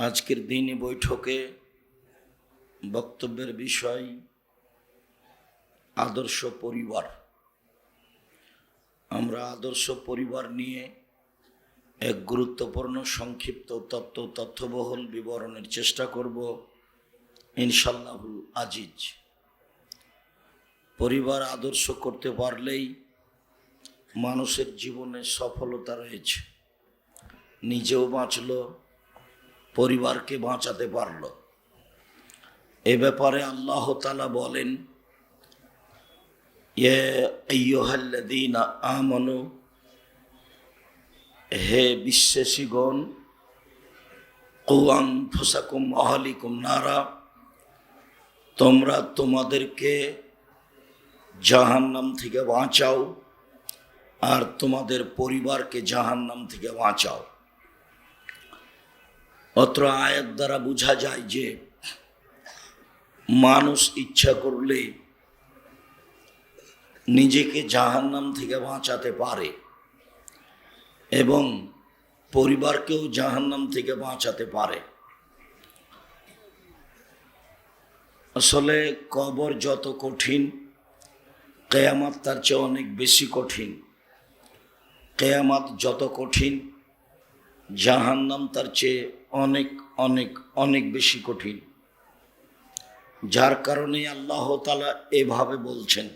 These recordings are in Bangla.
আজকের দিনে বৈঠকে বক্তব্যের বিষয় আদর্শ পরিবার। আমরা আদর্শ পরিবার নিয়ে এক গুরুত্বপূর্ণ সংক্ষিপ্ত তত্ত্ব তথ্যবহুল বিবরণের চেষ্টা করব ইনশাল্লাহুল আজিজ। পরিবার আদর্শ করতে পারলেই মানুষের জীবনে সফলতা রয়েছে। নিজেও বাঁচল পরিবারকে বাঁচাতে পারল। এ ব্যাপারে আল্লাহ তালা বলেন আমনু, হে বিশ্বাসীগণ কৌয়াং ফসাকুম আহলিকুম নারা, তোমরা তোমাদেরকে জাহান্নাম থেকে বাঁচাও আর তোমাদের পরিবারকে জাহান্নাম থেকে বাঁচাও। অত্র আয়াত দ্বারা বোঝা যায় যে মানুষ ইচ্ছা করলে নিজেকে জাহান্নাম থেকে বাঁচাতে পারে এবং পরিবারকেও জাহান্নাম থেকে বাঁচাতে পারে। আসলে কবর যত কঠিন, কেয়ামাত তার চেয়ে অনেক বেশি কঠিন। কেয়ামাত যত কঠিন জাহান্নাম তার চেয়ে অনেক অনেক অনেক বেশি কঠিন। যার কারণে আল্লাহ তালা এভাবে বলছেন,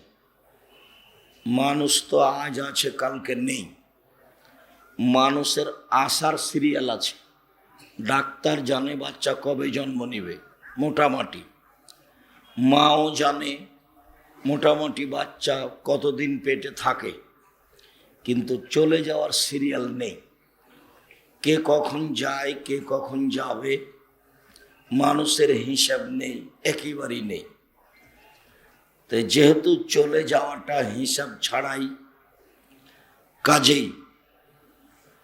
মানুষ তো আজ আছে, কালকে নেই। মানুষের আশার সিরিয়াল আছে, ডাক্তার জানে বাচ্চা কবে জন্ম নেবে, মোটামুটি। মাও জানে মোটামুটি বাচ্চা কতদিন পেটে থাকে, কিন্তু চলে যাওয়ার সিরিয়াল নেই। কে কখন যায়, কে কখন যাবে, মানুষের হিসাব নেই, একেবারেই নেই। তো যেহেতু চলে যাওয়াটা হিসাব ছাড়াই কাজেই,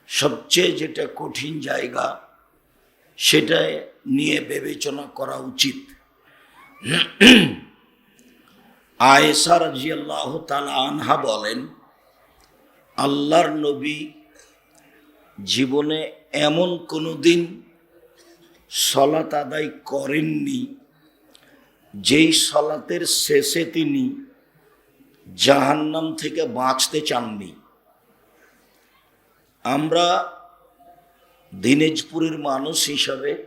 সবচেয়ে যেটা কঠিন জায়গা সেটা নিয়ে বিবেচনা করা উচিত। আয়েসা রাজিয়াল্লাহ তালা আনহা বলেন, আল্লাহর নবী জীবনে এমন কোনো দিন সলাত আদায় করেননি, যেই সলাতের শেষে তিনি জাহান্নাম থেকে বাঁচতে চাননি। আমরা দিনাজপুরের মানুষ হিসাবে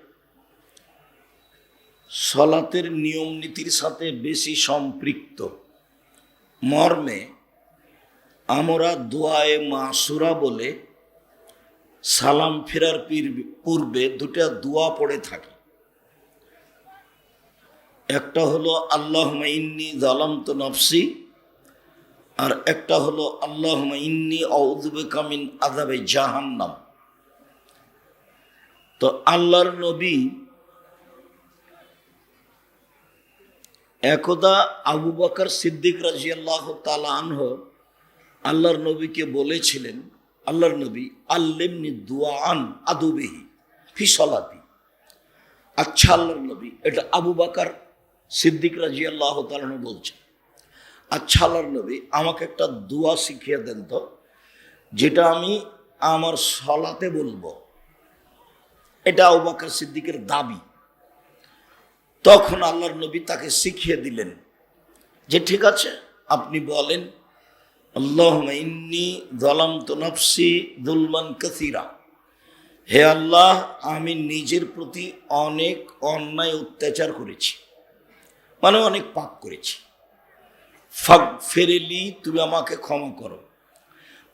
সলাতের নিয়ম নীতির সাথে বেশি সম্পৃক্ত। মর্মে আমরা দোয়ায়ে মাসুরা বলে সালাম ফেরার পূর্বে দুটা দোয়া পড়ে থাকি। একটা হলো আল্লাহ ইন্নি জালাম তো নফসি আর একটা হলো আল্লাহ ইন্নি অউদবে কামিন আদাবে জাহান্নাম তো আল্লাহর নবী একদা আবু বকর সিদ্দিক রাজিয়াল্লাহ তালা আনহ আল্লাহর নবীকে বলেছিলেন আল্লাহর নবী, আল্লেমনি দুয়ান আদুবেহি ফি সলাতি। আচ্ছা আল্লাহর নবী, এটা আবু বাকার সিদ্দিক রাজি আল্লাহ তালন বলছে আচ্ছা আল্লাহর নবী, আমাকে একটা দোয়া শিখিয়ে দেন তো, যেটা আমি আমার সলাতে বলব। এটা আবু বাকার সিদ্দিকের দাবি। তখন আল্লাহর নবী তাকে শিখিয়ে দিলেন যে, ঠিক আছে, আপনি বলেন আল্লাহ ইন্নি দলাম তো নফসি দুলমান কাসিরা। হে আল্লাহ, আমি নিজের প্রতি অনেক অন্যায় অত্যাচার করেছি মানে অনেক পাপ করেছি। ফাগ ফেরেলি তুমি আমাকে ক্ষমা করো।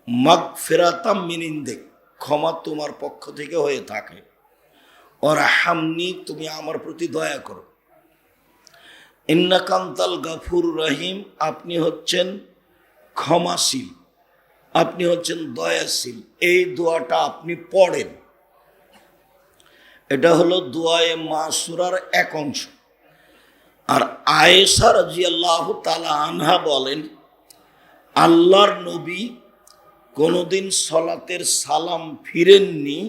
মাগ ফেরাতাম মিনিন্দে, ক্ষমা তোমার পক্ষ থেকে হয়ে থাকে। ওরা হামনি তুমি আমার প্রতি দয়া করো। ইন্নাকান্তাল গাফুর রহিম, আপনি হচ্ছেন ক্ষমাশীল আপনি হচ্ছেন দয়াশীল এই দোয়াটা আপনি পড়েন। এটা হলো দোয়ায়ে মাসুরার এক অংশ। আর আয়েসা রাজি আল্লাহ তালা আনহা বলেন, আল্লাহর নবী কোনোদিন সলাতের সালাম ফিরেননি,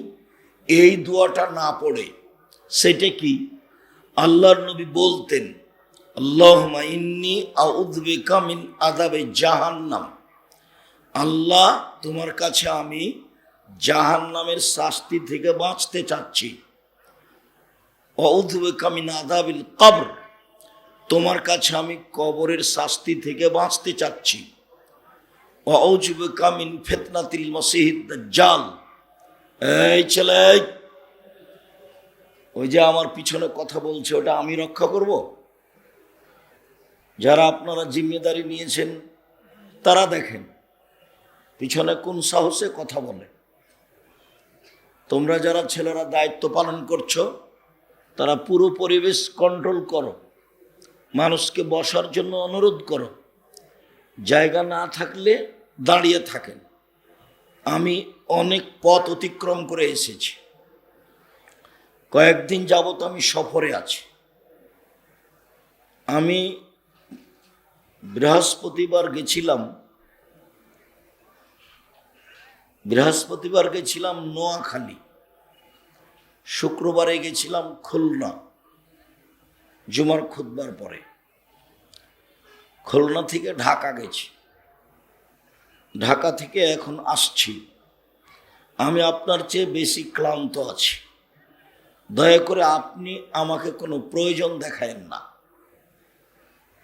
এই দোয়াটা না পড়ে। সেটা কি? আল্লাহর নবী বলতেন আল্লাহ ইন্নি আউদ্বেকা মিন আদাবে জাহান্নাম। আল্লাহ, তোমার কাছে আমি জাহান্নামের শাস্তি থেকে বাঁচতে চাচ্ছি। কামিন আদাবিল কবর, তোমার কাছে আমি কবরের শাস্তি থেকে বাঁচতে চাচ্ছি। কামিন ফেতনাতিল মসিহিদ জাল এই ছেলে, ওই যে আমার পিছনে কথা বলছে, ওটা আমি রক্ষা করব? যারা আপনারা জিম্মেদারি নিয়েছেন, তারা দেখেন, পিছনে কোন সাহসে কথা বলে। তোমরা যারা ছেলেরা দায়িত্ব পালন করছ, তারা পুরো পরিবেশ কন্ট্রোল করো। মানুষকে বসার জন্য অনুরোধ করো। জায়গা না থাকলে দাঁড়িয়ে থাকেন। আমি অনেক পথ অতিক্রম করে এসেছি। কয়েকদিন যাবত আমি সফরে আছি। আমি বৃহস্পতিবার গেছিলাম। বৃহস্পতিবার গেছিলাম নোয়াখালী। শুক্রবারে গেছিলাম খুলনা। জুমার খুদবার পরে। খুলনা থেকে ঢাকা গেছি। ঢাকা থেকে এখন আসছি। আমি আপনার চেয়ে বেশি ক্লান্ত আছি। দয়া করে আপনি আমাকে কোনো প্রয়োজন দেখায়েন না।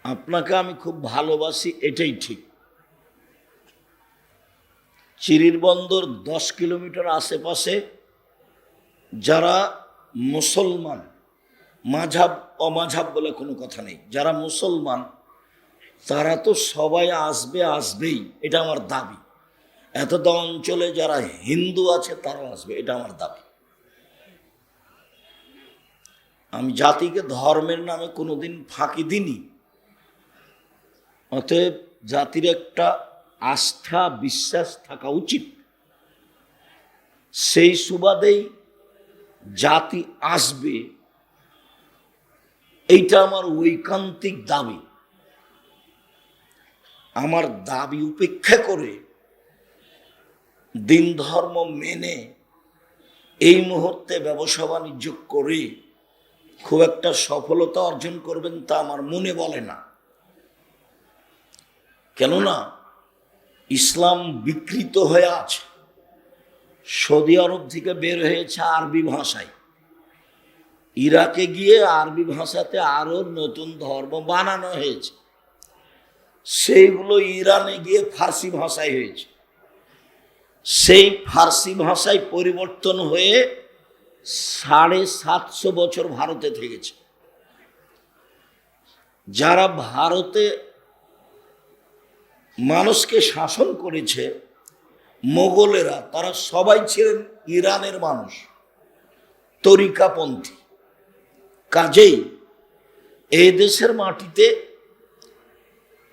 আপনাকে আমি খুব ভালোবাসি, এটাই ঠিক। চিরির বন্দর দশ কিলোমিটার আশেপাশে, যারা মুসলমান মাঝাব অমাঝাব বলে কোনো কথা নেই। যারা মুসলমান, তারা তো সবাই আসবে, আসবেই, এটা আমার দাবি। এতটা অঞ্চলে যারা হিন্দু আছে, তারাও আসবে, এটা আমার দাবি। আমি জাতিকে ধর্মের নামে কোনোদিন ফাঁকি দিইনি। অতএব জাতির একটা আস্থা, বিশ্বাস থাকা উচিত। সেই সুবাদেই জাতি আসবে। এইটা আমার ঐকান্তিক দাবি। আমার দাবি উপেক্ষা করে দিন ধর্ম মেনে এই মুহূর্তে ব্যবসা বাণিজ্য করে খুব একটা সফলতা অর্জন করবেন তা আমার মনে বলে না। কেননা ইসলাম বিকৃত হয়ে আছে। সৌদি আরব থেকে বের হয়েছে আরবি ভাষায়। ইরাকে গিয়ে আরবি ভাষাতে আরও নতুন ধর্ম বানানো হয়েছে। সেইগুলো ইরানে গিয়ে ফার্সি ভাষায় হয়েছে। সেই ফার্সি ভাষায় পরিবর্তন হয়ে সাড়ে সাতশো বছর ভারতে থেকেছে। যারা ভারতে মানুষকে শাসন করেছে মোগলেরা, তারা সবাই ছিলেন ইরানের মানুষ, তরিকাপন্থী। কাজেই এই দেশের মাটিতে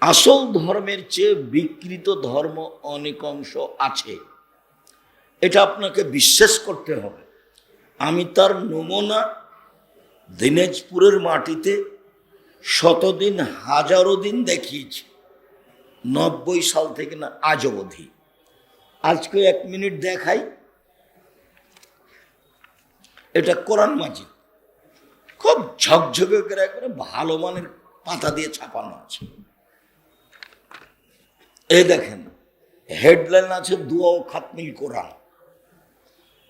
আসল ধর্মের চেয়ে বিকৃত ধর্ম অনেক অংশ আছে। এটা আপনাকে বিশ্বাস করতে হবে। আমি তার নমুনা দিনাজপুরের মাটিতে শতদিন, হাজারো দিন দেখিয়েছি। নব্বই সাল থেকে না আজ অবধি। আজকে এক মিনিট দেখাই। এটা কোরআন মাজিদ। খুব ঝকঝকে করে একবারে ভালো মানের পাতা দিয়ে ছাপানো আছে। এ দেখেন, হেডলাইন আছে দুয়া ও খাতমিল কোরআন।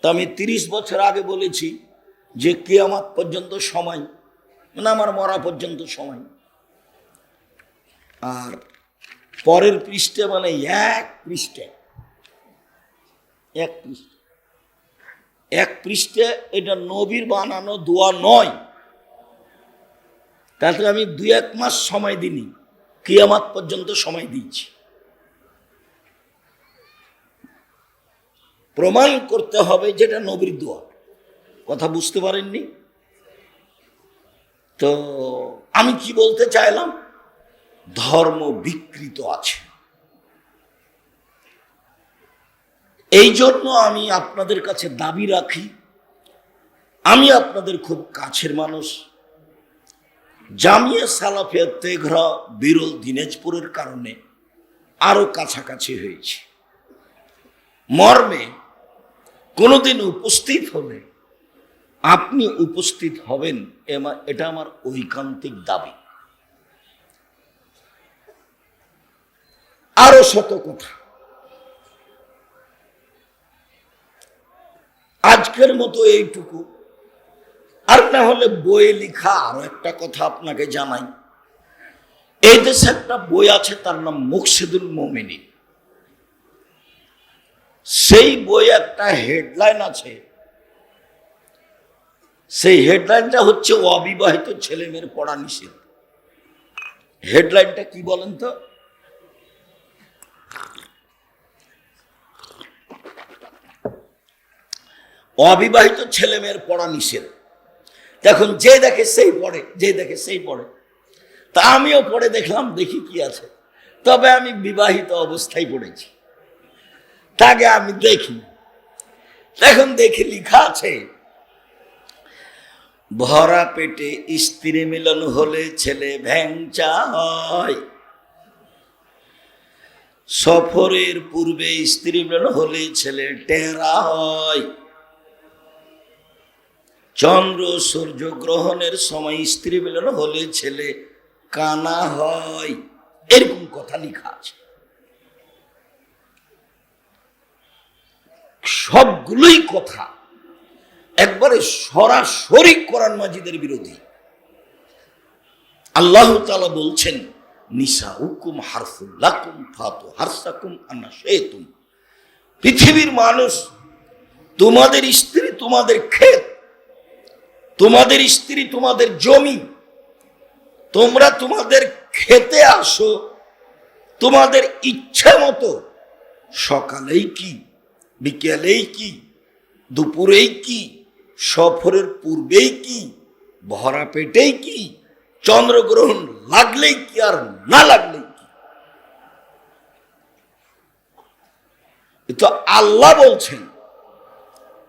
তা আমি তিরিশ বছর আগে বলেছি যে কে কেয়ামাত পর্যন্ত সময় মানে আমার মরা পর্যন্ত সময়। আর পরের পৃষ্ঠে মানে এক পৃষ্ঠে। এক পৃষ্ঠে। এক পৃষ্ঠে এটা নবীর বানানো দোয়া নয়। তাতে আমি দুই এক মাস সময় দিনি কিয়ামাত পর্যন্ত সময় দিয়েছি। প্রমাণ করতে হবে যেটা নবীর দোয়া। কথা বুঝতে পারেননি? তো আমি কি বলতে চাইলাম? ধর্ম বিকৃত আছে। এই জন্য আমি আপনাদের কাছে দাবি রাখি, আমি আপনাদের খুব কাছের মানুষ। জামিয়া সালাফিয়া তেঘরা বিরল দিনাজপুরের কারণে আরও কাছাকাছি হয়েছে। মর্মে কোনোদিন উপস্থিত হলে আপনি উপস্থিত হবেন এটা আমার ঐকান্তিক দাবি। আরও শত কথা। আজকের মতো এইটুকু। আর না হলে বইয়ে লিখা আরও একটা কথা আপনাকে জানাই। এই দেশে একটা বই আছে, তার নাম মুকসিদুল মোমিনী সেই বই একটা হেডলাইন আছে। সেই হেডলাইনটা হচ্ছে অবিবাহিত ছেলে মেয়ের পড়া নিষেধ। হেডলাইনটা কি বলেন তো? অবিবাহিত ছেলে মেয়ের পড়া নিষেধ। দেখুন, যে দেখে সেই পড়ে, যে দেখে সেই পড়ে। তা আমিও পড়ে দেখলাম, দেখি কি আছে। তবে আমি বিবাহিত অবস্থায় পড়েছি। তাকে আমি দেখি। এখন দেখি লিখা আছে, ভরা পেটে স্ত্রী মিলন হলে ছেলে ভ্যাংচা হয়। সফরের পূর্বে স্ত্রী মিলন হলে ছেলে টেরা হয়। চন্দ্র সূর্য গ্রহণের সময় স্ত্রী মিলন হলে ছেলে কানা হয়। এরকম কথা লেখা আছে। সবগুলোই কথা। একবারে সরাসরি কোরআন মাজিদের বিরোধী। আল্লাহ তালা বলছেন নিসা হুকুম হারফুল্লাকুম ফাতু হারসাকুম আন্না শেতুম পৃথিবীর মানুষ, তোমাদের স্ত্রী তোমাদের ক্ষেত তোমাদের স্ত্রী তোমাদের জমি, তোমরা তোমাদের খেতে আসো, তোমাদের ইচ্ছা মতো। সকালেই কি, বিকেলেই কি, দুপুরেই কি, সফরের পূর্বেই কি, ভরা পেটেই কি, চন্দ্রগ্রহণ লাগলেই কি আর না লাগলেই কি? তো আল্লাহ বলছেন,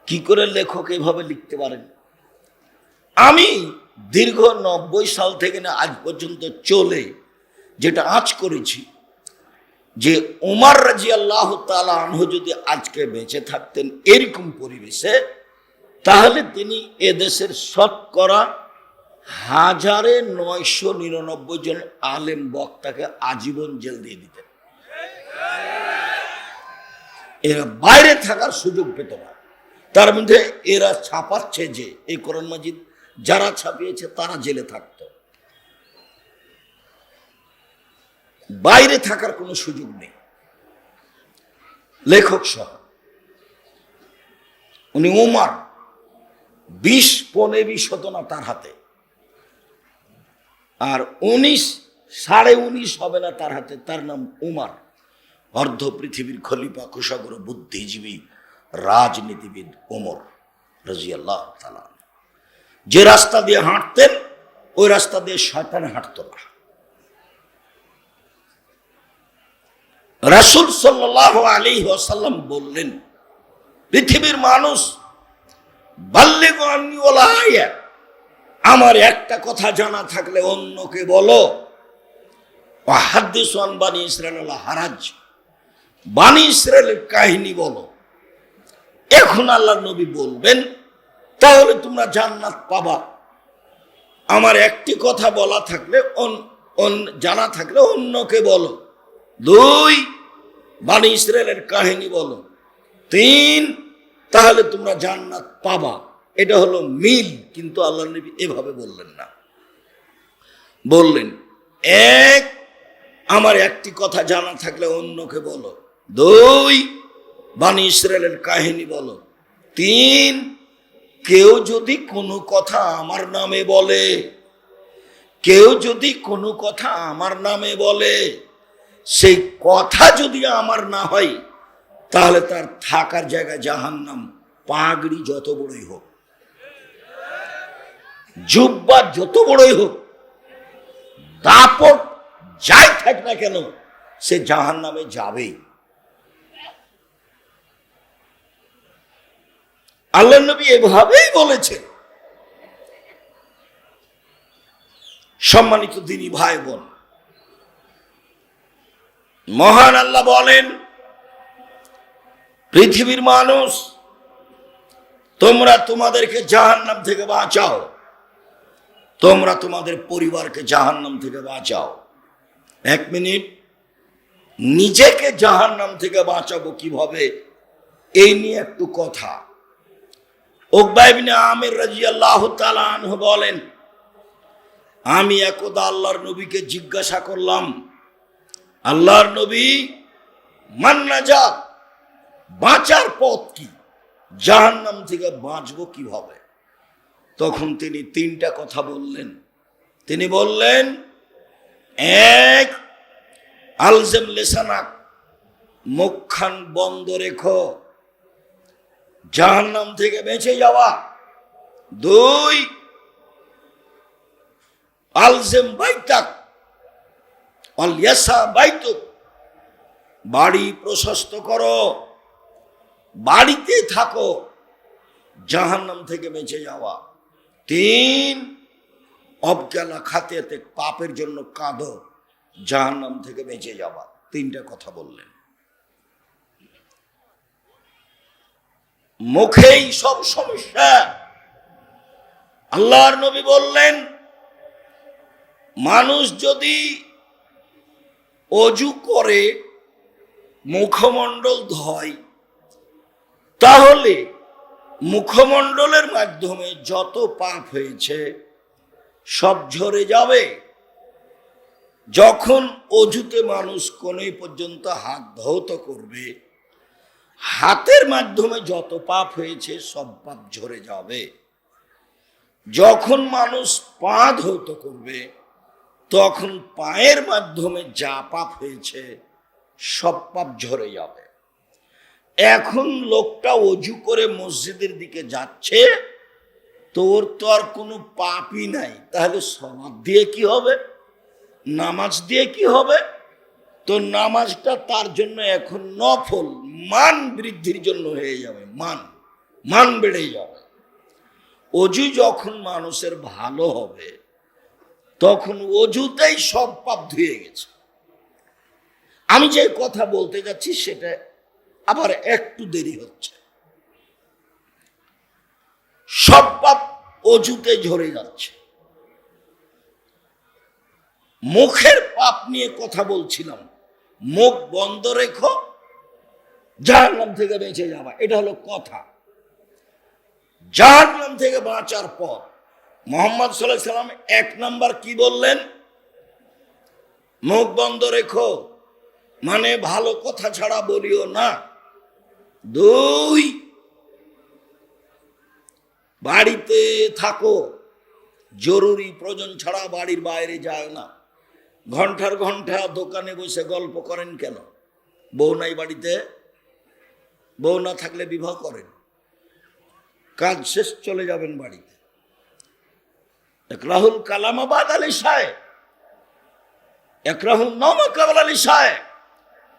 কি করে লেখক এভাবে লিখতে পারেন? আমি দীর্ঘ নব্বই সাল থেকে না আজ পর্যন্ত চলে যেটা আজ করেছি, যে উমার রাজি আল্লাহ আনহ যদি আজকে বেঁচে থাকতেন এরকম পরিবেশে, তাহলে তিনি এদেশের শতকরা হাজারে নয়শো নিরানব্বই জন আলেম বক্তাকে আজীবন জেল দিয়ে দিতেন। এরা বাইরে থাকার সুযোগ পেত না। তার মধ্যে এরা ছাপাচ্ছে যে এই কোরআন মাজিদ যারা ছাপিয়েছে তারা জেলে থাকত। বাইরে থাকার কোনো সুযোগ নেই। লেখক সহ। উনি উমার, বিশ পনে বিশ হতো না তার হাতে। আর উনিশ, সাড়ে উনিশ হবে না তার হাতে, তার নাম উমার। অর্ধ পৃথিবীর খলিফা, কুশাগর, বুদ্ধিজীবী, রাজনীতিবিদ ওমর রাজিয়াল্লাহ তালা যে রাস্তা দিয়ে হাঁটতেন, ওই রাস্তা দিয়ে শয়তানে হাঁটত না। রাসুল সাল্লাহ আলী ওসাল্লাম বললেন, পৃথিবীর মানুষ বাল্যে আমার একটা কথা জানা থাকলে অন্যকে বলো বানি ইসরায়েল হারাজ, বানি ইসরায়েলের কাহিনী বলো। এখন আল্লাহ নবী বলবেন তাহলে তোমরা জান্নাত পাবা। আমার একটি কথা বলা থাকলে জানা থাকলে অন্যকে বলো। দুই, বানি ইসরায়েলের কাহিনী বলো। তিন, তাহলে তোমরা জান্নাত পাবা। এটা হলো মিল, কিন্তু আল্লাহ নবী এভাবে বললেন না। বললেন, এক, আমার একটি কথা জানা থাকলে অন্যকে বলো। দুই বাণী ইসরায়েলের কাহিনী বলো। তিন কেউ যদি কোনো কথা আমার নামে বলে, কেউ যদি কোনো কথা আমার নামে বলে, সেই কথা যদি আমার না হয়, তাহলে তার থাকার জায়গা জাহান নাম পাগড়ি যত বড়ই হোক। জুব্বা যত বড়ই হোক, দাপট যাই থাক না কেন, সে জাহান নামে যাবেই। আল্লাহ নবী এভাবেই বলেছে সম্মানিত দিনী ভাই বোন, মহান আল্লাহ বলেন, পৃথিবীর মানুষ, তোমরা তোমাদেরকে জাহান্নাম থেকে বাঁচাও। তোমরা তোমাদের পরিবারকে জাহান্নাম থেকে বাঁচাও। এক মিনিট, নিজেকে জাহান্নাম থেকে বাঁচাবো কীভাবে? এই নিয়ে একটু কথা। ওকবাইবিনে আমির রাজি আল্লাহ আনহু বলেন, আমি একদা আল্লাহর নবীকে জিজ্ঞাসা করলাম, আল্লাহর নবী মান্না যাক বাঁচার পথ কি? জাহান্নাম থেকে বাঁচবো কীভাবে? তখন তিনি তিনটা কথা বললেন। তিনি বললেন, এক, আলজেম লেসানাক, মুখখান বন্ধ রেখো। জাহান্নাম থেকে বেঁচে যাওয়া। দুই, আলজেম বাইতাক বাড়ি প্রশস্ত করো বাড়িতে থাকো, জাহান্নাম থেকে বেঁচে যাওয়া। তিন অবজ্ঞালা খাতেতে পাপের জন্য কাঁদো, জাহান্নাম থেকে বেঁচে যাওয়া। তিনটা কথা বললেন। মুখেই সব সমস্যা। আল্লাহর নবী বললেন, মানুষ যদি অজু করে, মুখমণ্ডল ধয়, তাহলে মুখমণ্ডলের মাধ্যমে যত পাপ হয়েছে, সব ঝরে যাবে। যখন অজুতে মানুষ কোনে পর্যন্ত হাত ধৌত করবে হাতের মাধ্যমে যত পাপ হয়েছে, সব পাপ ঝরে যাবে। যখন মানুষ পা ধৌত করবে, তখন পায়ের মাধ্যমে যা পাপ হয়েছে, সব পাপ ঝরে যাবে। এখন লোকটা অজু করে মসজিদের দিকে যাচ্ছে, তোর তো আর কোনো পাপই নাই। তাহলে সমাজ দিয়ে কি হবে? নামাজ দিয়ে কি হবে? তো নামাজটা তার জন্য এখন নফল, মান বৃদ্ধির জন্য হয়ে যাবে, মান মান বেড়ে যাবে। অজু যখন মানুষের ভালো হবে, তখন অজুতেই সব পাপ ধুয়ে গেছে। আমি যে কথা বলতে যাচ্ছি সেটা আবার একটু দেরি হচ্ছে। সব পাপ অজুতে ঝরে যাচ্ছে। মুখের পাপ নিয়ে কথা বলছিলাম মুখ বন্ধ রেখো যার নাম থেকে বেঁচে যাবা। এটা হলো কথা। যার নাম থেকে বাঁচার পর মোহাম্মদ সাল্লাম এক নাম্বার কি বললেন? মুখ বন্ধ রেখো। মানে ভালো কথা ছাড়া বলিও না। দুই, বাড়িতে থাকো। জরুরি প্রয়োজন ছাড়া বাড়ির বাইরে যায় না। ঘণ্টার ঘণ্টা দোকানে বসে গল্প করেন কেন? বউ নাই বাড়িতে? বউ না থাকলে বিবাহ করেন? কাজ শেষ, চলে যাবেন বাড়িতে। এক রাহুল কালামাবাদ আলী সাহেব। এক রাহুল কাবাল আলী সাহেব।